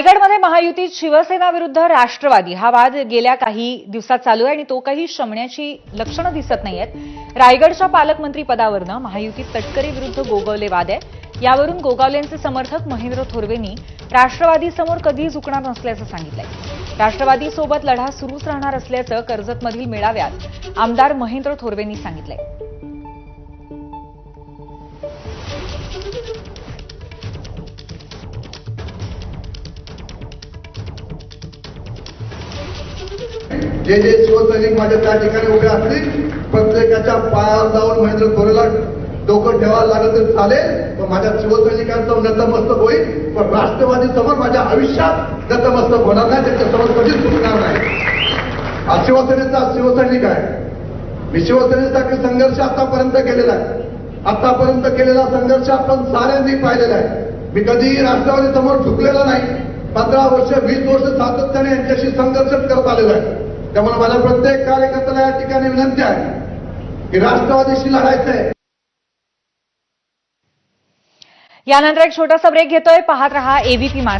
रायगडमध्ये महायुतीत शिवसेना विरुद्ध राष्ट्रवादी. हा वाद गेल्या काही दिवसात चालू आहे आणि तो काही शमण्याची लक्षणं दिसत नाहीयेत. रायगडच्या पालकमंत्री पदावरनं महायुतीत तटकरे विरुद्ध गोगवले वाद आहे. यावरून गोगावलेंचे समर्थक महेंद्र थोरवेंनी राष्ट्रवादीसमोर कधीही झुकणार नसल्याचं सांगितलंय. राष्ट्रवादीसोबत लढा सुरूच राहणार असल्याचं कर्जतमधील मेळाव्यात आमदार महेंद्र थोरवेंनी सांगितलंय. जे जे शिवसैनिक माझ्या त्या ठिकाणी उभे असतील प्रत्येकाच्या पायावर जाऊन महेंद्र थोरेला डोकं ठेवायला लागलं तरी चालेल पण माझ्या शिवसैनिकांचं नतमस्तक होईल पण राष्ट्रवादी समोर माझ्या आयुष्यात नतमस्तक होणार नाही त्याच्यासमोर कधीच चुकणार नाही. हा शिवसेनेचा शिवसैनिक आहे. मी शिवसेनेसाठी संघर्ष आतापर्यंत केलेला आहे. आतापर्यंत केलेला संघर्ष आपण साऱ्यांनी पाहिलेला आहे. मी कधीही राष्ट्रवादी समोर झुकलेला नाही. पंधरा वर्ष वीस वर्ष सातत्याने यांच्याशी संघर्ष करत आलेला आहे. त्यामुळे मला प्रत्येक कार्यकर्त्याला या ठिकाणी विनंती आहे की राष्ट्रवादीशी लढायचंय. यानंतर एक छोटासा ब्रेक घेतोय. पाहत रहा एबीपी माझा